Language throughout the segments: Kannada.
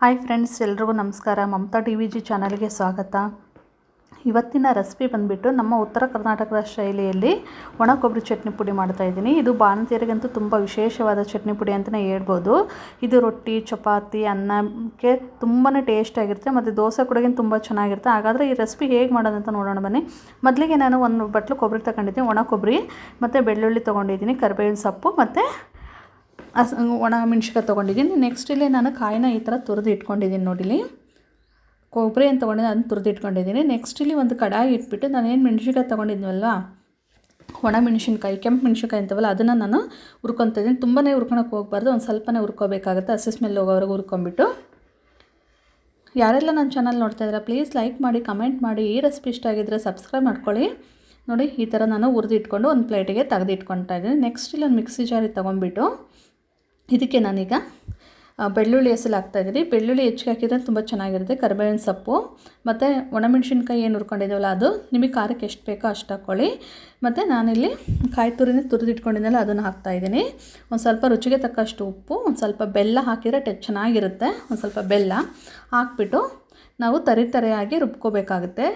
ಹಾಯ್ ಫ್ರೆಂಡ್ಸ್, ಎಲ್ರಿಗೂ ನಮಸ್ಕಾರ. ಮಮತಾ ಟಿ ವಿ ಜಿ ಚಾನಲ್ಗೆ ಸ್ವಾಗತ. ಇವತ್ತಿನ ರೆಸಿಪಿ ಬಂದುಬಿಟ್ಟು ನಮ್ಮ ಉತ್ತರ ಕರ್ನಾಟಕದ ಶೈಲಿಯಲ್ಲಿ ಒಣ ಕೊಬ್ಬರಿ ಚಟ್ನಿ ಪುಡಿ ಮಾಡ್ತಾಯಿದ್ದೀನಿ ಇದು ಬಾಣಂತಿಯರಿಗಂತೂ ತುಂಬ ವಿಶೇಷವಾದ ಚಟ್ನಿ ಪುಡಿ ಅಂತಲೇ ಹೇಳ್ಬೋದು. ಇದು ರೊಟ್ಟಿ, ಚಪಾತಿ, ಅನ್ನಕ್ಕೆ ತುಂಬಾ ಟೇಸ್ಟ್ ಆಗಿರುತ್ತೆ ಮತ್ತು ದೋಸೆ ಕೂಡ ತುಂಬ ಚೆನ್ನಾಗಿರುತ್ತೆ. ಹಾಗಾದರೆ ಈ ರೆಸಿಪಿ ಹೇಗೆ ಮಾಡೋದಂತ ನೋಡೋಣ ಬನ್ನಿ. ಮೊದಲಿಗೆ ನಾನು ಒಂದು ಬಟ್ಲು ಕೊಬ್ಬರಿ ತಗೊಂಡಿದ್ದೀನಿ, ಒಣ ಕೊಬ್ಬರಿ, ಮತ್ತು ಬೆಳ್ಳುಳ್ಳಿ ತೊಗೊಂಡಿದ್ದೀನಿ, ಕರಿಬೇವಿನ ಸೊಪ್ಪು, ಮತ್ತು ಒಣ ಮೆಣ್ಸಿಕಾಯಿ ತೊಗೊಂಡಿದ್ದೀನಿ. ನೆಕ್ಸ್ಟ್ ಇಲ್ಲಿ ನಾನು ಕಾಯಿನ ಈ ಥರ ತುರಿದು ಇಟ್ಕೊಂಡಿದ್ದೀನಿ ನೋಡಿಲಿ ಕೊಬ್ಬರಿ ಏನು ತೊಗೊಂಡಿದ್ದೆ ಅದನ್ನ ತುರಿದು ಇಟ್ಕೊಂಡಿದ್ದೀನಿ. ನೆಕ್ಸ್ಟ್ ಇಲ್ಲಿ ಒಂದು ಕಡಾಯಿ ಇಟ್ಬಿಟ್ಟು ನಾನು ಏನು ಮೆಣ್ಸಿನ್ಕಾಯಿ ತೊಗೊಂಡಿದ್ವಲ್ವ ಒಣ ಮೆಣಸಿನ್ಕಾಯಿ, ಕೆಂಪು ಮೆಣಸಿನ್ಕಾಯಿ ಅಂತವಲ್ಲ, ಅದನ್ನು ನಾನು ಹುರ್ಕೊತಿದ್ದೀನಿ ತುಂಬಾ ಹುರ್ಕೊಳಕ್ಕೆ ಹೋಗ್ಬಾರ್ದು, ಒಂದು ಸ್ವಲ್ಪನೇ ಹುರ್ಕೋಬೇಕಾಗುತ್ತೆ. ಹಸಿ ಸ್ಮೆಲ್ ಹೋಗೋವರೆಗೂ ಹುರ್ಕೊಂಬಿಟ್ಟು ಯಾರೆಲ್ಲ ನನ್ನ ಚಾನಲ್ ನೋಡ್ತಾ ಇದ್ದೀರಾ ಪ್ಲೀಸ್ ಲೈಕ್ ಮಾಡಿ ಕಮೆಂಟ್ ಮಾಡಿ. ಈ ರೆಸಿಪಿ ಇಷ್ಟ ಆಗಿದ್ದರೆ ಸಬ್ಸ್ಕ್ರೈಬ್ ಮಾಡ್ಕೊಳ್ಳಿ. ನೋಡಿ, ಈ ಥರ ನಾನು ಹುರಿದಿಟ್ಕೊಂಡು ಒಂದು ಪ್ಲೇಟಿಗೆ ತೆಗೆದು ಇಟ್ಕೊತಾ ಇದ್ದೀನಿ. ನೆಕ್ಸ್ಟ್ ಇಲ್ಲಿ ಒಂದು ಮಿಕ್ಸಿ ಜಾರಿ ತೊಗೊಂಡ್ಬಿಟ್ಟು ಇದಕ್ಕೆ ನಾನೀಗ ಬೆಳ್ಳುಳ್ಳಿ ಹೆಸಲು ಹಾಕ್ತಾಯಿದ್ದೀನಿ ಬೆಳ್ಳುಳ್ಳಿ ಹೆಚ್ಚಿಗೆ ಹಾಕಿದ್ರೆ ತುಂಬ ಚೆನ್ನಾಗಿರುತ್ತೆ. ಕರಿಬೇವಿನ ಸೊಪ್ಪು, ಮತ್ತು ಒಣಮೆಣ್ಸಿನ್ಕಾಯಿ ಏನು ಹುರ್ಕೊಂಡಿದ್ದೀವಲ್ಲ ಅದು, ನಿಮಗೆ ಖಾರಕ್ಕೆ ಎಷ್ಟು ಬೇಕೋ ಅಷ್ಟು ಹಾಕ್ಕೊಳ್ಳಿ ಮತ್ತು ನಾನಿಲ್ಲಿ ಕಾಯಿ ತುರಿನ ತುರಿದಿಟ್ಕೊಂಡಿದ್ದೆಲ್ಲ ಅದನ್ನು ಹಾಕ್ತಾಯಿದ್ದೀನಿ ಒಂದು ಸ್ವಲ್ಪ ರುಚಿಗೆ ತಕ್ಕಷ್ಟು ಉಪ್ಪು, ಒಂದು ಸ್ವಲ್ಪ ಬೆಲ್ಲ ಹಾಕಿದರೆ ಟೆ, ಚೆನ್ನಾಗಿರುತ್ತೆ. ಒಂದು ಸ್ವಲ್ಪ ಬೆಲ್ಲ ಹಾಕ್ಬಿಟ್ಟು, ನಾವು ತರಿ ತರಿಯಾಗಿ ರುಬ್ಕೋಬೇಕಾಗುತ್ತೆ.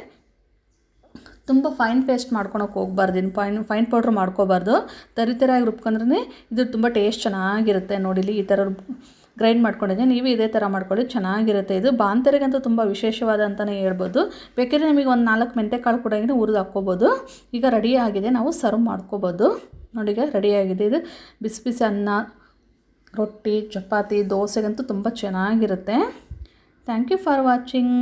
ತುಂಬ ಫೈನ್ ಪೇಸ್ಟ್ ಮಾಡ್ಕೊಳಕ್ಕೆ ಹೋಗ್ಬಾರ್ದು. ಇನ್ನು ಫೈನ್ ಫೈನ್ ಪೌಡ್ರ್ ಮಾಡ್ಕೋಬಾರ್ದು. ತರಿ ತರಿಯಾಗಿ ರುಬ್ಕೊಂಡ್ರೆ ಇದು ತುಂಬ ಟೇಸ್ಟ್ ಚೆನ್ನಾಗಿರುತ್ತೆ ನೋಡಿಲಿ ಈ ಥರ ಗ್ರೈಂಡ್ ಮಾಡ್ಕೊಂಡಿದ್ದೀನಿ ನೀವು ಇದೇ ಥರ ಮಾಡ್ಕೊಳ್ಳಿ, ಚೆನ್ನಾಗಿರುತ್ತೆ. ಇದು ಬಾಂತರಿಗಂತೂ ತುಂಬ ವಿಶೇಷವಾದ ಅಂತಲೇ ಹೇಳ್ಬೋದು. ಬೇಕಾದ್ರೆ ನಿಮಗೆ ಒಂದು ನಾಲ್ಕು ಮೆಂತೆಕಾಳು ಕೂಡ ಹುರಿದು ಹಾಕ್ಕೋಬೋದು. ಈಗ ರೆಡಿ ಆಗಿದೆ, ನಾವು ಸರ್ವ್ ಮಾಡ್ಕೋಬೋದು. ನೋಡಿ ಈಗ ರೆಡಿಯಾಗಿದೆ ಇದು ಬಿಸಿ ಬಿಸಿ ಅನ್ನ, ರೊಟ್ಟಿ, ಚಪಾತಿ, ದೋಸೆಗಂತೂ ತುಂಬ ಚೆನ್ನಾಗಿರುತ್ತೆ. Thank you for watching